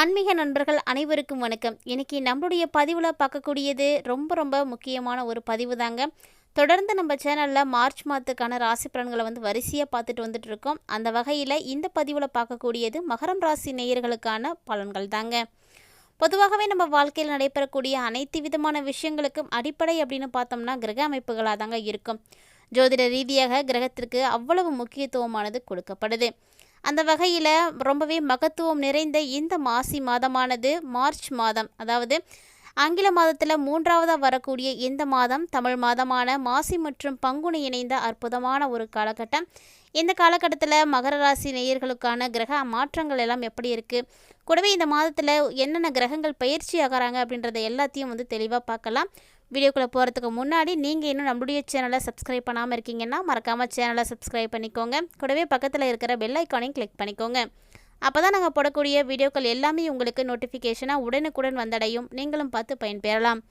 ஆன்மீக நண்பர்கள் அனைவருக்கும் வணக்கம். இன்னைக்கு நம்மளுடைய பதிவில் பார்க்கக்கூடியது ரொம்ப ரொம்ப முக்கியமான ஒரு பதிவு தாங்க தொடர்ந்து நம்ம சேனலில் மார்ச் மாதத்துக்கான ராசி பலன்களை வந்து வரிசையாக பார்த்துட்டு வந்துட்டு இருக்கோம் அந்த வகையில் இந்த பதிவில் பார்க்கக்கூடியது மகரம் ராசி நேயர்களுக்கான பலன்கள் தாங்க பொதுவாகவே நம்ம வாழ்க்கையில் நடைபெறக்கூடிய அனைத்து விதமான விஷயங்களுக்கும் அடிப்படை அப்படின்னு பார்த்தோம்னா கிரக அமைப்புகளாக தாங்க இருக்கும். ஜோதிட ரீதியாக கிரகத்திற்கு அவ்வளவு முக்கியத்துவமானது கொடுக்கப்படுது. அந்த வகையில் ரொம்பவே மகத்துவம் நிறைந்த இந்த மாசி மாதமானது மார்ச் மாதம். அதாவது ஆங்கில மாதத்தில் மூன்றாவதாக வரக்கூடிய இந்த மாதம் தமிழ் மாதமான மாசி மற்றும் பங்குனி இணைந்த அற்புதமான ஒரு காலகட்டம். இந்த காலகட்டத்தில் மகர ராசி நேயர்களுக்கான கிரக மாற்றங்கள் எல்லாம் எப்படி இருக்குது கூடவே இந்த மாதத்தில் என்னென்ன கிரகங்கள் பயிற்சி ஆகிறாங்க அப்படின்றத எல்லாத்தையும் வந்து தெளிவாக பார்க்கலாம். வீடியோக்குள்ளே போகிறதுக்கு முன்னாடி நீங்கள் இன்னும் நம்மளுடைய சேனலை சப்ஸ்கிரைப் பண்ணாமல் இருக்கீங்கன்னா மறக்காமல் சேனலை சப்ஸ்கிரைப் பண்ணிக்கோங்க. கூடவே பக்கத்தில் இருக்கிற பெல் ஐக்கானையும் கிளிக் பண்ணிக்கோங்க. அப்போ தான் நாங்கள் போடக்கூடிய வீடியோக்கள் எல்லாமே உங்களுக்கு நோட்டிஃபிகேஷனாக உடனுக்குடன் வந்தடையும். நீங்களும் பார்த்து பயன்பெறலாம்.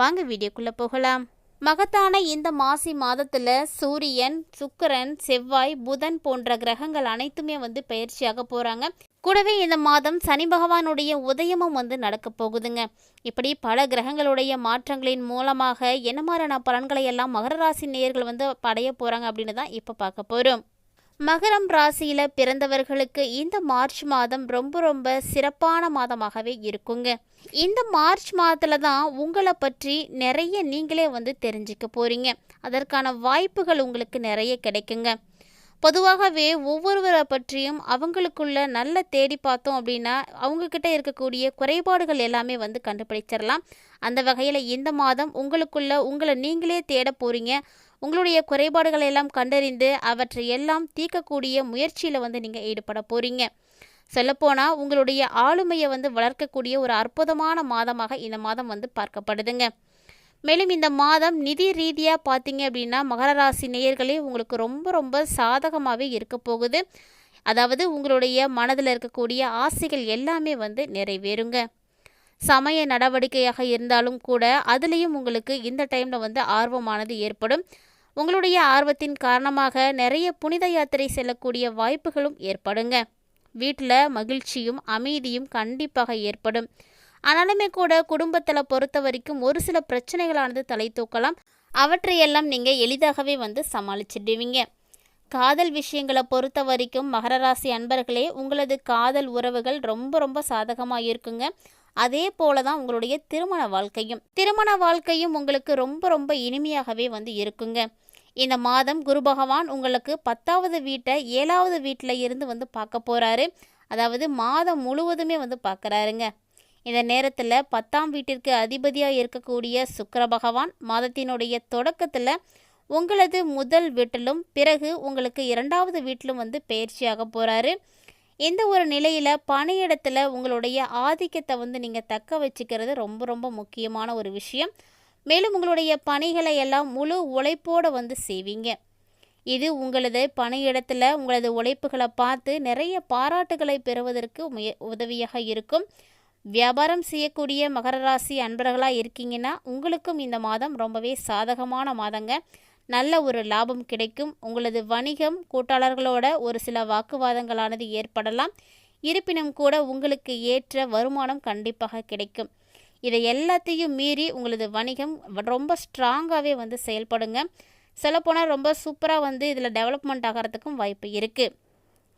வாங்க வீடியோக்குள்ளே போகலாம். மகத்தான இந்த மாசி மாதத்தில் சூரியன் சுக்கிரன் செவ்வாய் புதன் போன்ற கிரகங்கள் அனைத்துமே வந்து பயிற்சியாக போகிறாங்க கூடவே இந்த மாதம் சனி பகவானுடைய உதயமும் வந்து நடக்க போகுதுங்க. இப்படி பல கிரகங்களுடைய மாற்றங்களின் மூலமாக என்ன மாதிரியான பலன்களை எல்லாம் மகர ராசி நேயர்கள் வந்து படைய போகிறாங்க அப்படின்னு தான் இப்போ பார்க்க போகிறோம் மகரம் ராசியில் பிறந்தவர்களுக்கு இந்த மார்ச் மாதம் ரொம்ப ரொம்ப சிறப்பான மாதமாகவே இருக்குங்க. இந்த மார்ச் மாதத்தில் தான் உங்களை பற்றி நிறைய நீங்களே வந்து தெரிஞ்சுக்க போகிறீங்க அதற்கான வாய்ப்புகள் உங்களுக்கு நிறைய கிடைக்குங்க. பொதுவாகவே ஒவ்வொருவரை பற்றியும் அவங்களுக்குள்ள நல்ல தேடி பார்த்தோம் அப்படின்னா அவங்கக்கிட்ட இருக்கக்கூடிய குறைபாடுகள் எல்லாமே வந்து கண்டுபிடிச்சிடலாம் அந்த வகையில் இந்த மாதம் உங்களுக்குள்ள உங்களை நீங்களே தேட போகிறீங்க உங்களுடைய குறைபாடுகளை எல்லாம் கண்டறிந்து அவற்றை எல்லாம் தீர்க்கக்கூடிய முயற்சியில் வந்து நீங்கள் ஈடுபட போகிறீங்க சொல்லப்போனால் உங்களுடைய ஆளுமையை வந்து வளர்க்கக்கூடிய ஒரு அற்புதமான மாதமாக இந்த மாதம் வந்து பார்க்கப்படுதுங்க. மேலும் இந்த மாதம் நிதி ரீதியாக பார்த்தீங்க அப்படின்னா மகர ராசி நேயர்களே உங்களுக்கு ரொம்ப ரொம்ப சாதகமாகவே இருக்க போகுது. அதாவது உங்களுடைய மனதில் இருக்கக்கூடிய ஆசைகள் எல்லாமே வந்து நிறைவேறுங்க. சமய நடவடிக்கையாக இருந்தாலும் கூட அதுலேயும் உங்களுக்கு இந்த டைமில் வந்து ஆர்வமானது ஏற்படும். உங்களுடைய ஆர்வத்தின் காரணமாக நிறைய புனித யாத்திரை செல்லக்கூடிய வாய்ப்புகளும் ஏற்படுங்க. வீட்டில் மகிழ்ச்சியும் அமைதியும் கண்டிப்பாக ஏற்படும். ஆனாலுமே கூட குடும்பத்தில் பொறுத்த வரைக்கும் ஒரு சில பிரச்சனைகளானது தலை தூக்கலாம். அவற்றையெல்லாம் நீங்கள் எளிதாகவே வந்து சமாளிச்சிடுவீங்க. காதல் விஷயங்களை பொறுத்த வரைக்கும் மகர ராசி அன்பர்களே உங்களது காதல் உறவுகள் ரொம்ப ரொம்ப சாதகமாக இருக்குங்க. அதே போல தான் உங்களுடைய திருமண வாழ்க்கையும். திருமண வாழ்க்கையும் உங்களுக்கு ரொம்ப ரொம்ப இனிமையாகவே வந்து இருக்குங்க. இந்த மாதம் குரு பகவான் உங்களுக்கு பத்தாவது வீட்டை ஏழாவது வீட்டில் இருந்து வந்து பார்க்க போகிறாரு அதாவது மாதம் முழுவதுமே வந்து பார்க்குறாருங்க. இந்த நேரத்தில் பத்தாம் வீட்டிற்கு அதிபதியாக இருக்கக்கூடிய சுக்கர பகவான் மாதத்தினுடைய தொடக்கத்தில் உங்களது முதல் வீட்டிலும் பிறகு உங்களுக்கு இரண்டாவது வீட்டிலும் வந்து பயிற்சியாக போகிறாரு இந்த ஒரு நிலையில் பணியிடத்தில் உங்களுடைய ஆதிக்கத்தை வந்து நீங்கள் தக்க வச்சுக்கிறது ரொம்ப ரொம்ப முக்கியமான ஒரு விஷயம். மேலும் உங்களுடைய பணிகளை எல்லாம் முழு உழைப்போடு வந்து செய்வீங்க. இது உங்களது பணியிடத்தில் உங்களது உழைப்புகளை பார்த்து நிறைய பாராட்டுகளை பெறுவதற்கு முய உதவியாக இருக்கும். வியாபாரம் செய்யக்கூடிய மகர ராசி அன்பர்களாக இருக்கீங்கன்னா உங்களுக்கும் இந்த மாதம் ரொம்பவே சாதகமான மாதங்க. நல்ல ஒரு லாபம் கிடைக்கும். உங்களது வணிகம் கூட்டாளர்களோட ஒரு சில வாக்குவாதங்களானது ஏற்படலாம். இருப்பினும் கூட உங்களுக்கு ஏற்ற வருமானம் கண்டிப்பாக கிடைக்கும். இதை எல்லாத்தையும் மீறி உங்களது வணிகம் ரொம்ப ஸ்ட்ராங்காகவே வந்து செயல்படுங்க. சொல்லப்போனால் ரொம்ப சூப்பராக வந்து இதில் டெவலப்மெண்ட் ஆகிறதுக்கும் வாய்ப்பு இருக்குது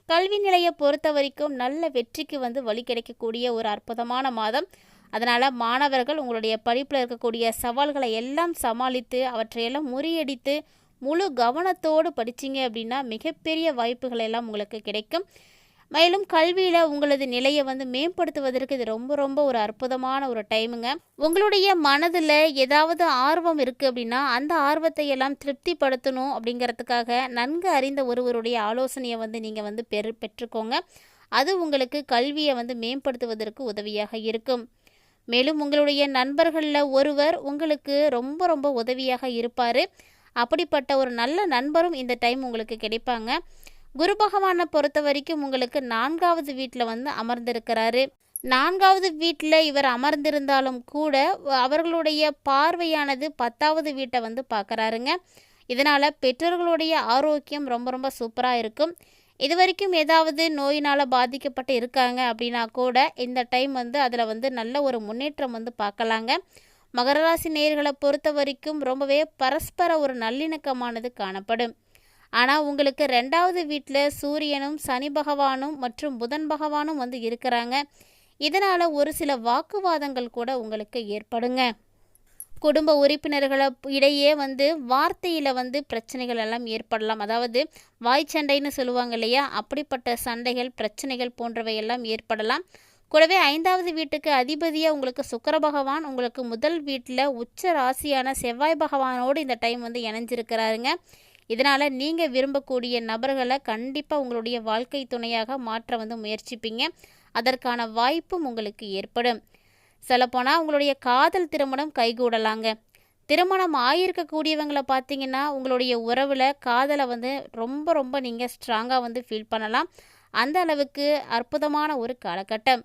கல்வி நிலையை பொறுத்த வரைக்கும் நல்ல வெற்றிக்கு வந்து வழி கிடைக்கக்கூடிய ஒரு அற்புதமான மாதம். அதனால் மாணவர்கள் உங்களுடைய படிப்பில் இருக்கக்கூடிய சவால்களை எல்லாம் சமாளித்து அவற்றையெல்லாம் முறியடித்து முழு கவனத்தோடு படிச்சிங்க அப்படின்னா மிகப்பெரிய வாய்ப்புகள் எல்லாம் உங்களுக்கு கிடைக்கும். மேலும் கல்வியில் உங்களது நிலையை வந்து மேம்படுத்துவதற்கு இது ரொம்ப ரொம்ப ஒரு அற்புதமான ஒரு டைமுங்க. உங்களுடைய மனதில் ஏதாவது ஆர்வம் இருக்குது அப்படின்னா அந்த ஆர்வத்தை எல்லாம் திருப்திப்படுத்தணும் அப்படிங்கிறதுக்காக நன்கு அறிந்த ஒருவருடைய ஆலோசனையை வந்து நீங்கள் வந்து பெரு பெற்றுக்கோங்க. அது உங்களுக்கு கல்வியை வந்து மேம்படுத்துவதற்கு உதவியாக இருக்கும். மேலும் உங்களுடைய நண்பர்களில் ஒருவர் உங்களுக்கு ரொம்ப ரொம்ப உதவியாக இருப்பார். அப்படிப்பட்ட ஒரு நல்ல நண்பரும் இந்த டைம் உங்களுக்கு கிடைப்பாங்க. குரு பகவானை பொறுத்த வரைக்கும் உங்களுக்கு நான்காவது வீட்டில் வந்து அமர்ந்திருக்கிறாரு. நான்காவது வீட்டில் இவர் அமர்ந்திருந்தாலும் கூட அவர்களுடைய பார்வையானது பத்தாவது வீட்டை வந்து பார்க்குறாருங்க. இதனால் பெற்றோர்களுடைய ஆரோக்கியம் ரொம்ப ரொம்ப சூப்பராக இருக்கும். இது வரைக்கும் ஏதாவது நோயினால் பாதிக்கப்பட்டு இருக்காங்க அப்படின்னா கூட இந்த டைம் வந்து அதில் வந்து நல்ல ஒரு முன்னேற்றம் வந்து பார்க்கலாங்க. மகர ராசி நேர்களை பொறுத்த வரைக்கும் ரொம்பவே பரஸ்பர ஒரு நல்லிணக்கமானது காணப்படும். ஆனால் உங்களுக்கு ரெண்டாவது வீட்டில் சூரியனும் சனி பகவானும் மற்றும் புதன் பகவானும் வந்து இருக்கிறாங்க. இதனால் ஒரு சில வாக்குவாதங்கள் கூட உங்களுக்கு ஏற்படுங்க. குடும்ப உறுப்பினர்களை இடையே வந்து வார்த்தையில் வந்து பிரச்சனைகள் எல்லாம் ஏற்படலாம். அதாவது வாய் சண்டைன்னு சொல்லுவாங்க இல்லையா? அப்படிப்பட்ட சண்டைகள் பிரச்சனைகள் போன்றவை எல்லாம் ஏற்படலாம். கூடவே ஐந்தாவது வீட்டுக்கு அதிபதியாக உங்களுக்கு சுக்கர பகவான் உங்களுக்கு முதல் வீட்டில் உச்ச ராசியான செவ்வாய் பகவானோடு இந்த டைம் வந்து இணைஞ்சிருக்கிறாருங்க. இதனால் நீங்கள் விரும்பக்கூடிய நபர்களை கண்டிப்பாக உங்களுடைய வாழ்க்கை துணையாக மாற்ற வந்து முயற்சிப்பீங்க. அதற்கான வாய்ப்பும் உங்களுக்கு ஏற்படும். சொல்லப்போனால் உங்களுடைய காதல் திருமணம் கைகூடலாங்க. திருமணம் ஆகியிருக்கக்கூடியவங்களை பார்த்தீங்கன்னா உங்களுடைய உறவில் காதலை வந்து ரொம்ப ரொம்ப நீங்கள் ஸ்ட்ராங்காக வந்து ஃபீல் பண்ணலாம். அந்த அளவுக்கு அற்புதமான ஒரு காலகட்டம்.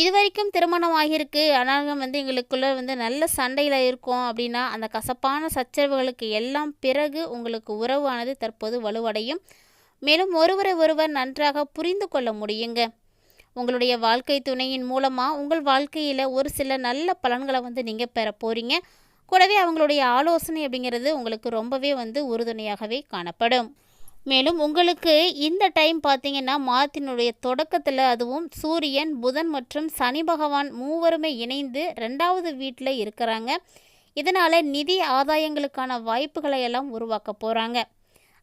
இது வரைக்கும் திருமணம் ஆகியிருக்கு. ஆனால் வந்து எங்களுக்குள்ள வந்து நல்ல சண்டையில் இருக்கோம் அப்படின்னா அந்த கசப்பான சச்சரவுகளுக்கு எல்லாம் பிறகு உங்களுக்கு உறவானது தற்போது வலுவடையும். மேலும் ஒருவரை ஒருவர் நன்றாக புரிந்து கொள்ள முடியுங்க. உங்களுடைய வாழ்க்கை துணையின் மூலமாக உங்கள் வாழ்க்கையில் ஒரு சில நல்ல பலன்களை வந்து நீங்கள் பெற போகிறீங்க கூடவே அவங்களுடைய ஆலோசனை அப்படிங்கிறது உங்களுக்கு ரொம்பவே வந்து உறுதுணையாகவே காணப்படும். மேலும் உங்களுக்கு இந்த டைம் பார்த்தீங்கன்னா மாதத்தினுடைய தொடக்கத்தில் அதுவும் சூரியன் புதன் மற்றும் சனி பகவான் மூவருமே இணைந்து ரெண்டாவது வீட்டில் இருக்கிறாங்க. இதனால் நிதி ஆதாயங்களுக்கான வாய்ப்புகளை எல்லாம் உருவாக்க போகிறாங்க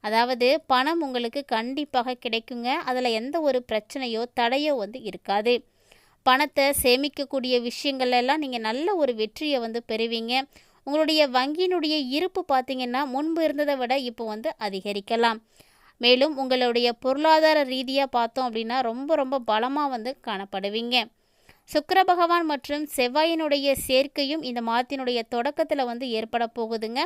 அதாவது பணம் உங்களுக்கு கண்டிப்பாக கிடைக்குங்க. அதில் எந்த ஒரு பிரச்சனையோ தடையோ வந்து இருக்காது. பணத்தை சேமிக்கக்கூடிய விஷயங்கள் எல்லாம் நீங்கள் நல்ல ஒரு வெற்றியை வந்து பெறுவீங்க. உங்களுடைய வங்கியினுடைய இருப்பு பார்த்தீங்கன்னா முன்பு இருந்ததை விட இப்போ வந்து அதிகரிக்கலாம். மேலும் உங்களுடைய பொருளாதார ரீதியாக பார்த்தோம் அப்படின்னா ரொம்ப ரொம்ப பலமாக வந்து காணப்படுவீங்க. சுக்கர பகவான் மற்றும் செவ்வாயினுடைய சேர்க்கையும் இந்த மாதத்தினுடைய தொடக்கத்தில் வந்து ஏற்பட போகுதுங்க.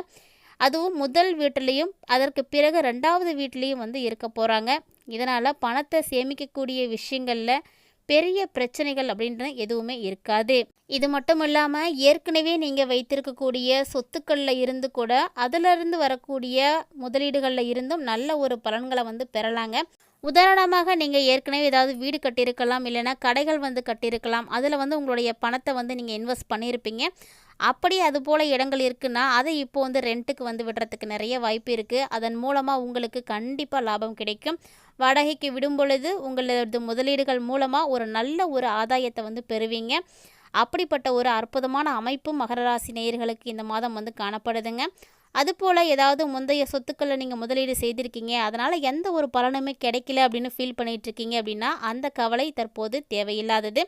அதுவும் முதல் வீட்டிலையும் அதற்கு பிறகு ரெண்டாவது வீட்லேயும் வந்து இருக்க போகிறாங்க இதனால் பணத்தை சேமிக்கக்கூடிய விஷயங்களில் பெரிய பிரச்சனைகள் அப்படின்றது எதுவுமே இருக்காது. இது மட்டும் இல்லாமல் ஏற்கனவே நீங்கள் வைத்திருக்கக்கூடிய சொத்துக்களில் இருந்து கூட அதிலிருந்து வரக்கூடிய முதலீடுகளில் இருந்தும் நல்ல ஒரு பலன்களை வந்து பெறலாங்க. உதாரணமாக நீங்கள் ஏற்கனவே ஏதாவது வீடு கட்டியிருக்கலாம் இல்லைன்னா கடைகள் வந்து கட்டியிருக்கலாம் அதில் வந்து உங்களுடைய பணத்தை வந்து நீங்கள் இன்வெஸ்ட் பண்ணியிருப்பீங்க. அப்படி அது போல் இடங்கள் இருக்குன்னா அதை இப்போ வந்து ரெண்ட்டுக்கு வந்து விடுறதுக்கு நிறைய வாய்ப்பு இருக்குது அதன் மூலமாக உங்களுக்கு கண்டிப்பாக லாபம் கிடைக்கும். வாடகைக்கு விடும் பொழுது உங்களது முதலீடுகள் மூலமாக ஒரு நல்ல ஒரு ஆதாயத்தை வந்து பெறுவீங்க. அப்படிப்பட்ட ஒரு அற்புதமான அமைப்பும் மகர ராசி நேயர்களுக்கு இந்த மாதம் வந்து காணப்படுதுங்க. அதுபோல் ஏதாவது முந்தைய சொத்துக்களை நீங்கள் முதலீடு செய்திருக்கீங்க. அதனால் எந்த ஒரு பலனுமே கிடைக்கல அப்படின்னு ஃபீல் பண்ணிகிட்ருக்கீங்க அப்படின்னா அந்த கவலை தற்போது தேவையில்லாதது.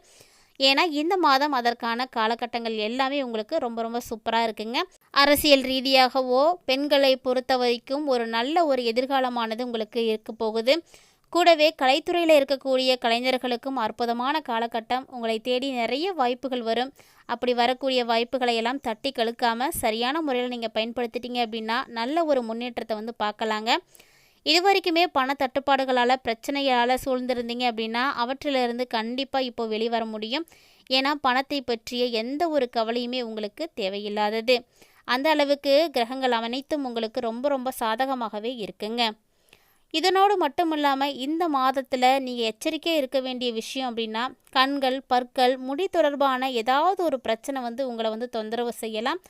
ஏன்னா இந்த மாதம் அதற்கான காலகட்டங்கள் எல்லாமே உங்களுக்கு ரொம்ப ரொம்ப சூப்பராக இருக்குங்க. அரசியல் ரீதியாகவோ பெண்களை பொறுத்த வரைக்கும் ஒரு நல்ல ஒரு எதிர்காலமானது உங்களுக்கு இருக்க போகுது. கூடவே கலைத்துறையில் இருக்கக்கூடிய கலைஞர்களுக்கும் அற்புதமான காலகட்டம். உங்களை தேடி நிறைய வாய்ப்புகள் வரும். அப்படி வரக்கூடிய வாய்ப்புகளை எல்லாம் தட்டி கழுக்காமல் சரியான முறையில் நீங்கள் பயன்படுத்திட்டீங்க அப்படின்னா நல்ல ஒரு முன்னேற்றத்தை வந்து பார்க்கலாங்க. இது வரைக்குமே பண தட்டுப்பாடுகளால் பிரச்சனைகளால் சூழ்ந்திருந்தீங்க அப்படின்னா அவற்றிலிருந்து கண்டிப்பாக இப்போ வெளிவர முடியும். ஏன்னா பணத்தை பற்றிய எந்த ஒரு கவலையுமே உங்களுக்கு தேவையில்லாதது. அந்த அளவுக்கு கிரகங்கள் அனைத்தும் உங்களுக்கு ரொம்ப ரொம்ப சாதகமாகவே இருக்குங்க. இதனோடு மட்டும் இல்லாமல் இந்த மாதத்தில் நீங்கள் எச்சரிக்கையாக இருக்க வேண்டிய விஷயம் அப்படின்னா கண்கள் பற்கள் முடி தொடர்பான ஏதாவது ஒரு பிரச்சனை வந்து உங்களை வந்து தொந்தரவு செய்யலாம்.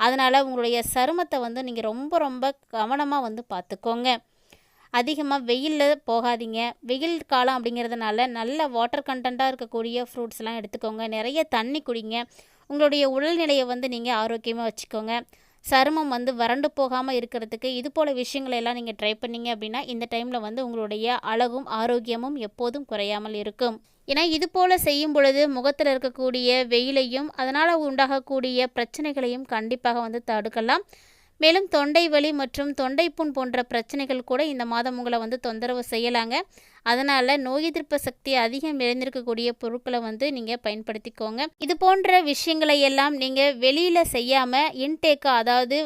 அதனால் உங்களுடைய சருமத்தை வந்து நீங்கள் ரொம்ப ரொம்ப கவனமாக வந்து பார்த்துக்கோங்க. அதிகமாக வெயிலில் போகாதீங்க. வெயில் காலம் அப்படிங்கிறதுனால நல்ல வாட்டர் கண்டென்ட்டாக இருக்கக்கூடிய ஃப்ரூட்ஸ்லாம் எடுத்துக்கோங்க. நிறைய தண்ணி குடிங்க. உங்களுடைய உடல்நிலையை வந்து நீங்கள் ஆரோக்கியமாக வச்சுக்கோங்க. சருமம் வந்து வறண்டு போகாமல் இருக்கிறதுக்கு இது போல் விஷயங்களை எல்லாம் நீங்கள் ட்ரை பண்ணீங்க அப்படின்னா இந்த டைமில் வந்து உங்களுடைய அழகும் ஆரோக்கியமும் எப்போதும் குறையாமல் இருக்கும். ஏன்னா இது போல் செய்யும் பொழுது முகத்தில் இருக்கக்கூடிய வெயிலையும் அதனால் உண்டாகக்கூடிய பிரச்சனைகளையும் கண்டிப்பாக வந்து தடுக்கலாம். மேலும் தொண்டை வலி மற்றும் தொண்டைப்புண் போன்ற பிரச்சனைகள் கூட இந்த மாதம் உங்களை வந்து தொந்தரவு செய்யலாங்க. அதனால் நோய் எதிர்ப்பு சக்தி அதிகம் இழந்திருக்கக்கூடிய பொருட்களை வந்து நீங்கள் பயன்படுத்திக்கோங்க. இது போன்ற விஷயங்களை எல்லாம் நீங்கள் வெளியில் செய்யாமல் இன்டேக்காக அதாவது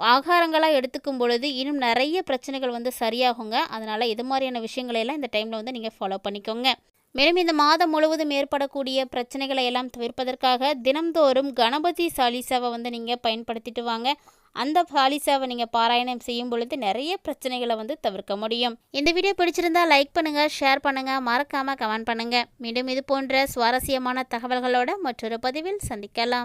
ஆகாரங்களாக எடுத்துக்கும் பொழுது இன்னும் நிறைய பிரச்சனைகள் வந்து சரியாகுங்க. அதனால் இது மாதிரியான விஷயங்களையெல்லாம் இந்த டைமில் வந்து நீங்கள் ஃபாலோ பண்ணிக்கோங்க. மேலும் இந்த மாதம் முழுவதும் ஏற்படக்கூடிய பிரச்சனைகளை எல்லாம் தவிர்ப்பதற்காக தினம்தோறும் கணபதி சாலிசாவை வந்து நீங்கள் பயன்படுத்திட்டு வாங்க. அந்த பாலிசாவை நீங்கள் பாராயணம் செய்யும் பொழுது நிறைய பிரச்சனைகளை வந்து தவிர்க்க முடியும். இந்த வீடியோ பிடிச்சிருந்தா லைக் பண்ணுங்கள் ஷேர் பண்ணுங்கள் மறக்காமல் கமெண்ட் பண்ணுங்கள் மீண்டும் இது போன்ற சுவாரஸ்யமான தகவல்களோட மற்றொரு பதிவில் சந்திக்கலாம்.